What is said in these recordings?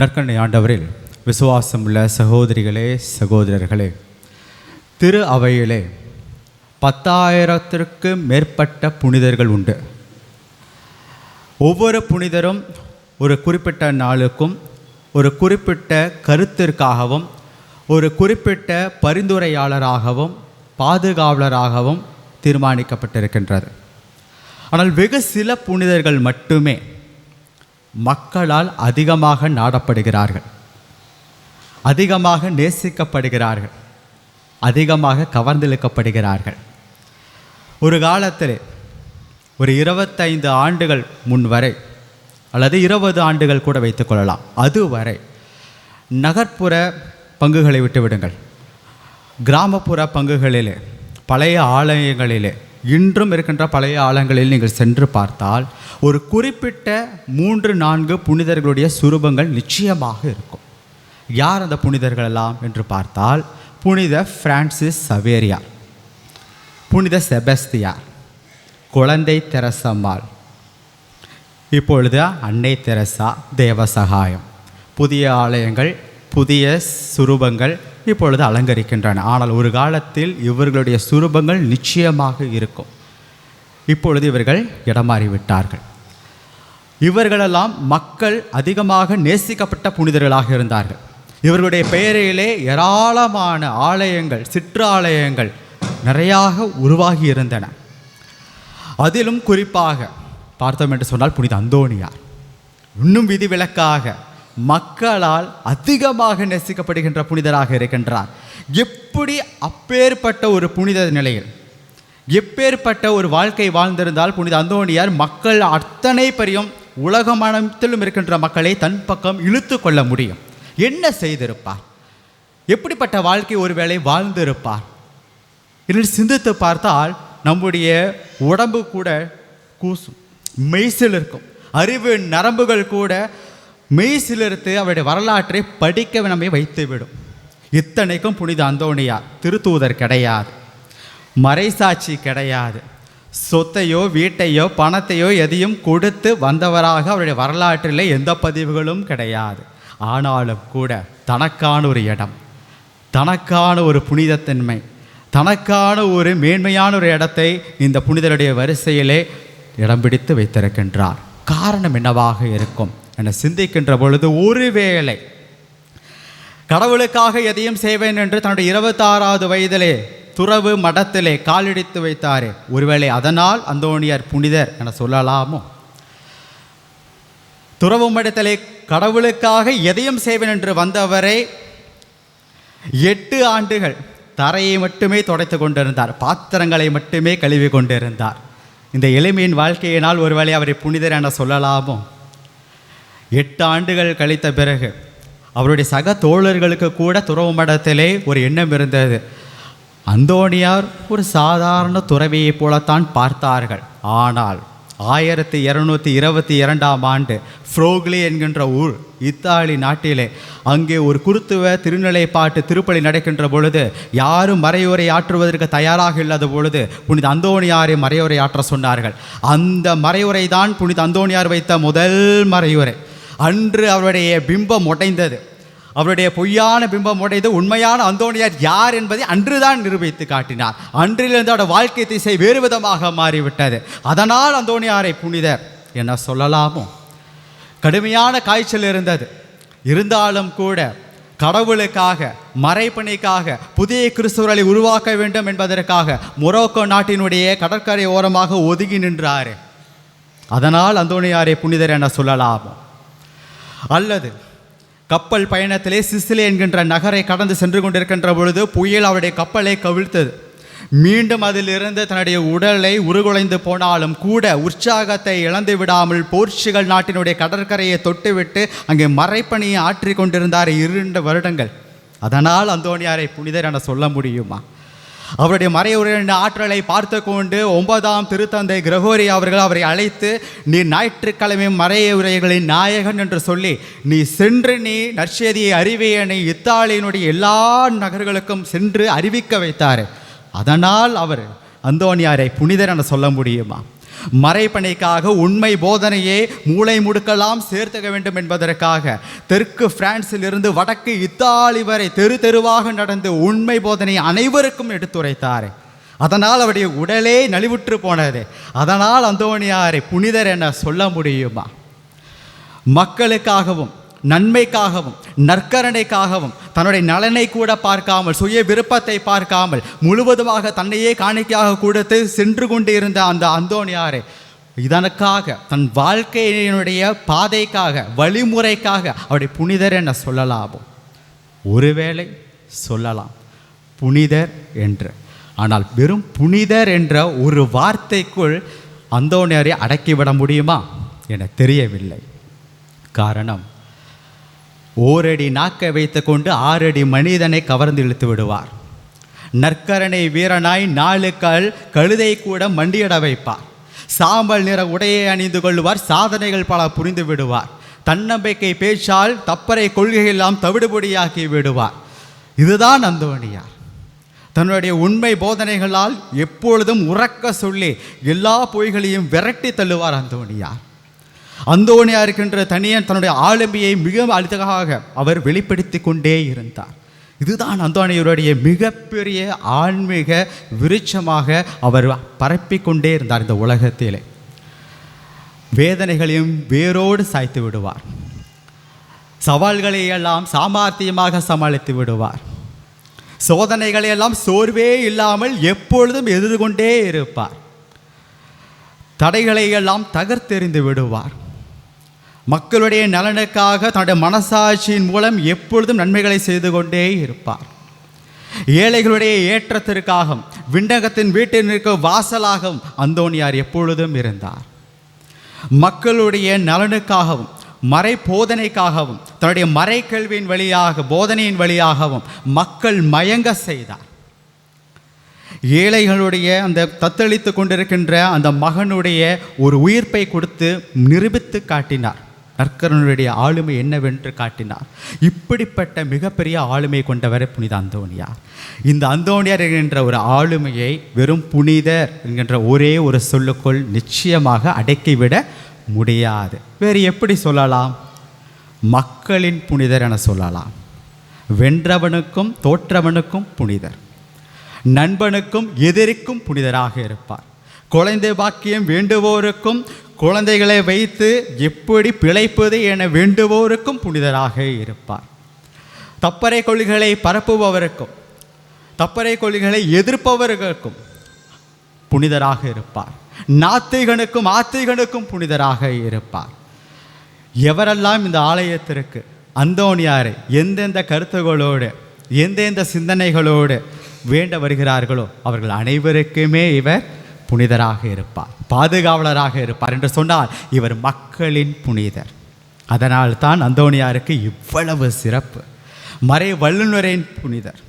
நற்கண்ணை ஆண்டவரில் விசுவாசம் உள்ள சகோதரிகளே சகோதரர்களே திரு அவையிலே பத்தாயிரத்திற்கு மேற்பட்ட புனிதர்கள் உண்டு. ஒவ்வொரு புனிதரும் ஒரு குறிப்பிட்ட நாளுக்கும் ஒரு குறிப்பிட்ட கருத்திற்காகவும் ஒரு குறிப்பிட்ட பரிந்துரையாளராகவும் பாதுகாவலராகவும் தீர்மானிக்கப்பட்டிருக்கின்றது. ஆனால் வெகு சில புனிதர்கள் மட்டுமே மக்களால் அதிகமாக நாடப்படுகிறார்கள். அதிகமாக நேசிக்கப்படுகிறார்கள். அதிகமாக கவர்ந்திழுக்கப்படுகிறார்கள். ஒரு காலத்தில் ஒரு இருபத்தைந்து ஆண்டுகள் முன் வரை அல்லது இருபது ஆண்டுகள் கூட வைத்துக்கொள்ளலாம் அதுவரை நகர்ப்புற பங்குகளை விட்டு விடுங்கள் கிராமப்புற பங்குகளிலே பழைய ஆலயங்களிலே இன்றும் இருக்கின்ற பழைய ஆலயங்களில் நீங்கள் சென்று பார்த்தால் ஒரு குறிப்பிட்ட மூன்று நான்கு புனிதர்களுடைய சுரூபங்கள் நிச்சயமாக இருக்கும். யார் அந்த புனிதர்கள் எல்லாம் என்று பார்த்தால் புனித பிரான்சிஸ் சவேரியார் புனித செபஸ்தியார் குழந்தை தெரசம்மாள் இப்பொழுது அன்னை தெரசா தேவசகாயம் புதிய ஆலயங்கள் புதிய சுரூபங்கள் இப்பொழுது அலங்கரிக்கின்றன. ஆனால் ஒரு காலத்தில் இவர்களுடைய சுரூபங்கள் நிச்சயமாக இருக்கும். இப்பொழுது இவர்கள் இடமாறிவிட்டார்கள். இவர்களெல்லாம் மக்கள் அதிகமாக நேசிக்கப்பட்ட புனிதர்களாக இருந்தார்கள். இவர்களுடைய பெயரிலே ஏராளமான ஆலயங்கள் சிற்றாலயங்கள் நிறையாக உருவாகி இருந்தன. அதிலும் குறிப்பாக பார்த்தோம் என்று சொன்னால் புனித அந்தோணியார். இன்னும் விதிவிலக்காக மக்களால் அதிகமாக நேசிக்கப்படுகின்ற புனிதராக இருக்கின்றார். எப்படி அப்பேற்பட்ட ஒரு புனித நிலையில் எப்பேற்பட்ட ஒரு வாழ்க்கை வாழ்ந்திருந்தால் புனித அந்தோணியார் மக்கள் அத்தனை பெரியும் உலகம் இருக்கின்ற மக்களை தன் பக்கம் இழுத்து கொள்ள முடியும். என்ன செய்திருப்பார்? எப்படிப்பட்ட வாழ்க்கை ஒருவேளை வாழ்ந்திருப்பார்? என்று சிந்தித்து பார்த்தால் நம்முடைய உடம்பு கூட கூசும் மெய்சில் இருக்கும் அறிவு நரம்புகள் கூட மெய்சிலிருத்து அவருடைய வரலாற்றை படிக்க நம்மை வைத்துவிடும். இத்தனைக்கும் புனித அந்தோணியார் திருத்தூதர் கிடையாது. மறைசாட்சி கிடையாது. சொத்தையோ வீட்டையோ பணத்தையோ எதையும் கொடுத்து வந்தவராக அவருடைய வரலாற்றில் எந்த பதிவுகளும் கிடையாது. ஆனாலும் கூட தனக்கான ஒரு இடம் தனக்கான ஒரு புனிதத்தன்மை தனக்கான ஒரு மேன்மையான ஒரு இடத்தை இந்த புனிதருடைய வரிசையிலே இடம் பிடித்து வைத்திருக்கின்றார். காரணம் என்னவாக இருக்கும்? என சிந்திக்கின்ற பொழுது ஒருவேளை கடவுளுக்காக எதையும் செய்வேன் என்று தன்னுடைய இருபத்தாறாவது வயதிலே துறவு மடத்திலே காலடித்து வைத்தாரே ஒருவேளை அதனால் அந்தோணியார் புனிதர் என சொல்லலாமோ? துறவு மடத்திலே கடவுளுக்காக எதையும் செய்வேன் என்று வந்தவரை எட்டு ஆண்டுகள் தரையை மட்டுமே துடைத்து கொண்டிருந்தார் பாத்திரங்களை மட்டுமே கழுவி கொண்டிருந்தார். இந்த எளிமையின் வாழ்க்கையினால் ஒருவேளை அவரை புனிதர் என சொல்லலாமோ? எட்டு ஆண்டுகள் கழித்த பிறகு அவருடைய சக தோழர்களுக்கு கூட துறவு மடத்திலே ஒரு எண்ணம் இருந்தது. அந்தோணியார் ஒரு சாதாரண துறவியைப் போலத்தான் பார்த்தார்கள். ஆனால் ஆயிரத்தி இரநூத்தி இருபத்தி இரண்டாம் ஆண்டு ஃப்ரோக்லி என்கின்ற ஊர் இத்தாலி நாட்டிலே அங்கே ஒரு குருத்துவ திருநிலைப்பாட்டு திருப்பலி நடக்கின்ற பொழுது யாரும் மறையுரை ஆற்றுவதற்கு தயாராக இல்லாத பொழுது புனித அந்தோணியாரை மறையுரை ஆற்ற சொன்னார்கள். அந்த மறையுரை தான் புனித அந்தோணியார் வைத்த முதல் மறையுரை அன்று அவருடைய பிம்பம் உடைந்தது. அவருடைய பொய்யான பிம்பம் உடைந்து உண்மையான அந்தோணியார் யார் என்பதை அன்றுதான் நிரூபித்து காட்டினார். அன்றிலிருந்து அவருடைய வாழ்க்கை திசை வேறு விதமாக மாறிவிட்டது. அதனால் அந்தோணியாரை புனிதர் என சொல்லலாமோ? கடுமையான காய்ச்சல் இருந்தது. இருந்தாலும் கூட கடவுளுக்காக மறைப்பணிக்காக புதிய கிறிஸ்துவர்களை உருவாக்க வேண்டும் என்பதற்காக மொரோக்கோ நாட்டினுடைய கடற்கரை ஓரமாக ஒதுங்கி நின்றார். அதனால் அந்தோணியாரை புனிதர் என சொல்லலாமோ? அல்லது கப்பல் பயணத்திலே சிசிலே என்கின்ற நகரை கடந்து சென்று கொண்டிருக்கின்ற பொழுது புயல் அவருடைய கப்பலை கவிழ்த்தது. மீண்டும் அதிலிருந்து தன்னுடைய உடலை உருகுலைந்து போனாலும் கூட உற்சாகத்தை இழந்து விடாமல் போர்ச்சுகல் நாட்டினுடைய கடற்கரையை தொட்டுவிட்டு அங்கே மறைப்பணியை ஆற்றி கொண்டிருந்தார் இரண்டு வருடங்கள். அதனால் அந்தோணியாரை புனிதர் என சொல்ல முடியுமா? அவருடைய மறையுரையின் ஆற்றலை பார்த்து கொண்டு ஒன்பதாம் திருத்தந்தை கிரகோரி அவர்கள் அவரை அழைத்து நீ ஞாயிற்றுக்கிழமை மறையுரைகளின் நாயகன் என்று சொல்லி நீ சென்று நீ நற்செய்தியை அறிவியனை இத்தாலியினுடைய எல்லா நகர்களுக்கும் சென்று அறிவிக்க வைத்தார். அதனால் அவர் அந்தோணியாரை புனிதர் என சொல்ல முடியுமா? மறைப்பணிக்காக உண்மை போதனையே மூளை முடுக்கெல்லாம் சேர்த்துக்க வேண்டும் என்பதற்காக தெற்கு பிரான்சில் இருந்து வடக்கு இத்தாலி வரை தெரு தெருவாக நடந்து உண்மை போதனை அனைவருக்கும் எடுத்துரைத்தார். அதனால் அவருடைய உடலே நலிவுற்று போனது. அதனால் அந்தோணியாரை புனிதர் என சொல்ல முடியுமா? மக்களுக்காகவும் நன்மைக்காகவும் நற்கரணைக்காகவும் தன்னுடைய நலனை கூட பார்க்காமல் சுய விருப்பத்தை பார்க்காமல் முழுவதுமாக தன்னையே காணிக்கையாக கொடுத்து சென்று கொண்டு இருந்த அந்த அந்தோணியாரை இதனுக்காக தன் வாழ்க்கையினுடைய பாதைக்காக வழிமுறைக்காக அவருடைய புனிதர் என சொல்லலாமோ? ஒருவேளை சொல்லலாம். புனிதர் என்று. ஆனால் வெறும் புனிதர் என்ற ஒரு வார்த்தைக்குள் அந்தோணியாரை அடக்கிவிட முடியுமா? என தெரியவில்லை. காரணம் ஓரடி நாக்கை வைத்துக்கொண்டு ஆறடி மனிதனை கவர்ந்து இழுத்து விடுவார். நற்கரணை வீரனாய் நாலு கல் கழுதை கூட மண்டியிட வைப்பார். சாம்பல் நிற உடையை அணிந்து கொள்வார் சாதனைகள் பல புரிந்து விடுவார். தன்னம்பிக்கை பேச்சால் தப்பறை கொள்கையெல்லாம் தவிடுபொடியாக்கி விடுவார். இதுதான் அந்தோணியார். தன்னுடைய உண்மை போதனைகளால் எப்பொழுதும் உறக்க சொல்லி எல்லா பொய்களையும் விரட்டி தள்ளுவார் அந்தோணியார். அந்தோணியா இருக்கின்ற தனியன் தன்னுடைய ஆளுமையை மிக அழுத்தமாக அவர் வெளிப்படுத்தி கொண்டே இருந்தார். இதுதான் அந்தோணியருடைய மிகப்பெரிய ஆன்மீக விருட்சமாக அவர் பரப்பி கொண்டே இருந்தார் இந்த உலகத்திலே. வேதனைகளையும் வேரோடு சாய்த்து விடுவார். சவால்களை எல்லாம் சாமர்த்தியமாக சமாளித்து விடுவார். சோதனைகளை எல்லாம் சோர்வே இல்லாமல் எப்பொழுதும் எதிர்கொண்டே இருப்பார். தடைகளை எல்லாம் தகர்த்தெறிந்து விடுவார். மக்களுடைய நலனுக்காக தன்னுடைய மனசாட்சியின் மூலம் எப்பொழுதும் நன்மைகளை செய்து கொண்டே இருப்பார். ஏழைகளுடைய ஏற்றத்திற்காகவும் விண்டகத்தின் வீட்டிற்கு வாசலாகவும் அந்தோணியார் எப்பொழுதும் இருந்தார். மக்களுடைய நலனுக்காகவும் மறை போதனைக்காகவும் தன்னுடைய மறைக்கல்வியின் வழியாக போதனையின் வழியாகவும் மக்கள் மயங்க செய்தார். ஏழைகளுடைய அந்த தத்தளித்து கொண்டிருக்கின்ற அந்த மகனுடைய ஒரு உயிர்ப்பை கொடுத்து நிரூபித்து காட்டினார். நற்கரனுடைய ஆளுமை என்னவென்று காட்டினார். இப்படிப்பட்ட மிகப்பெரிய ஆளுமை கொண்டவர் புனித அந்தோணியார் இந்த அந்தோணியார் என்கின்ற ஒரு ஆளுமையை வெறும் புனிதர் என்கின்ற ஒரே ஒரு சொல்லுக்குள் நிச்சயமாக அடக்கிவிட முடியாது. வேறு எப்படி சொல்லலாம்? மக்களின் புனிதர் என சொல்லலாம். வென்றவனுக்கும் தோற்றவனுக்கும் புனிதர். நண்பனுக்கும் எதிரிக்கும் புனிதராக இருப்பார். குழந்தை பாக்கியம் வேண்டுவோருக்கும் குழந்தைகளை வைத்து எப்படி பிழைப்பது என வேண்டுவோருக்கும் புனிதராக இருப்பார். தப்பறை கொள்கைகளை பரப்புபவருக்கும் தப்பறை கொள்கைகளை எதிர்ப்பவர்களுக்கும் புனிதராக இருப்பார். நாத்திகனுக்கும் ஆத்திகனுக்கும் புனிதராக இருப்பார். எவரெல்லாம் இந்த ஆலயத்திற்கு அந்தோணியாரை எந்தெந்த கருத்துகளோடு எந்தெந்த சிந்தனைகளோடு வேண்ட வருகிறார்களோ அவர்கள் அனைவருக்குமே இவர் புனிதராக இருப்பார் பாதுகாவலராக இருப்பார் என்று சொன்னால் இவர் மக்களின் புனிதர். அதனால் தான் அந்தோனியாருக்கு இவ்வளவு சிறப்பு. மறை வல்லுநரின் புனிதர்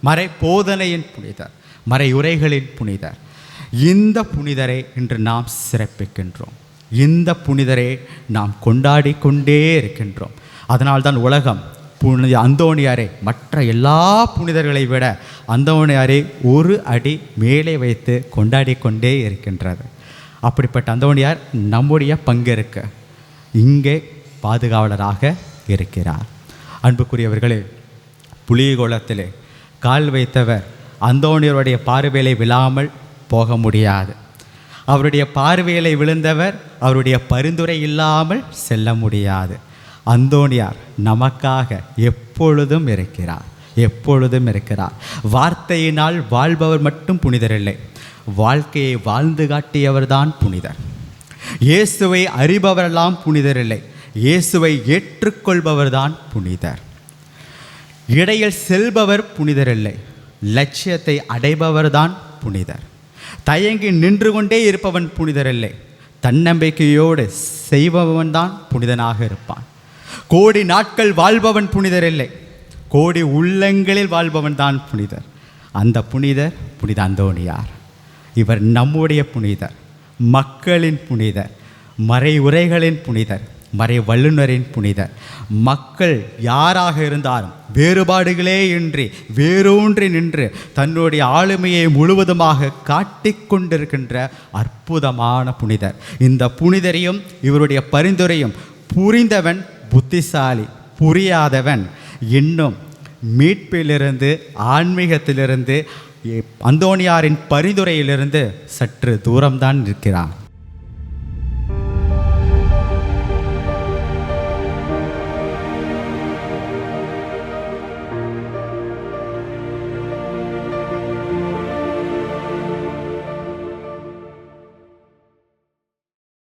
மறை போதனையின் புனிதர் மறை உரைகளின் புனிதர். இந்த புனிதரை இன்று நாம் சிறப்பிக்கின்றோம். இந்த புனிதரை நாம் கொண்டாடி கொண்டே இருக்கின்றோம் அதனால்தான் உலகம் புனித அந்தோணியாரை மற்ற எல்லா புனிதர்களை விட அந்தோணியாரை ஒரு அடி மேலே வைத்து கொண்டாடி கொண்டே இருக்கின்றது அப்படிப்பட்ட அந்தோணியார் நம்முடைய பங்கேற்க இங்கே பாதுகாவலராக இருக்கிறார். அன்புக்குரியவர்களே புலிகோளத்திலே கால் வைத்தவர் அந்தோணியருடைய பார்வையிலே விழாமல் போக முடியாது. அவருடைய பார்வையிலே விழுந்தவர் அவருடைய பரிந்துரை இல்லாமல் செல்ல முடியாது. அந்தோணியார் நமக்காக எப்பொழுதும் இருக்கிறார் எப்பொழுதும் இருக்கிறார். வார்த்தையினால் வாழ்பவர் மட்டும் புனிதரில்லை வாழ்க்கையை வாழ்ந்து காட்டியவர்தான் புனிதர். இயேசுவை அறிபவரெல்லாம் புனிதரில்லை இயேசுவை ஏற்றுக்கொள்பவர்தான் புனிதர். இடையில் செல்பவர் புனிதரில்லை லட்சியத்தை அடைபவர்தான் புனிதர். தயங்கி நின்று கொண்டே இருப்பவன் புனிதரில்லை தன்னம்பிக்கையோடு செய்பவன் தான் புனிதனாக இருப்பான். கோடி நாட்கள் வாழ்பவன் புனிதர் இல்லை. கோடி உள்ளங்களில் வாழ்பவன் தான் புனிதர். அந்த புனிதர் புனித அந்தோணியார் இவர் நம்முடைய புனிதர் மக்களின் புனிதர் மறை உரைகளின் புனிதர் மறை வல்லுனரின் புனிதர். மக்கள் யாராக இருந்தாலும் வேறுபாடுகளே இன்றி வேரூன்றி நின்று தன்னுடைய ஆளுமையை முழுவதுமாக காட்டிக்கொண்டிருக்கின்ற அற்புதமான புனிதர். இந்த புனிதரையும் இவருடைய பரிந்துரையும் புரிந்தவன் புத்திசாலி புரியாதவன் இன்னும் மீட்பிலிருந்து ஆன்மீகத்திலிருந்து அந்தோனியாரின் அந்தோணியாரின் பரிந்துரையிலிருந்து சற்று தூரம்தான் இருக்கிறான்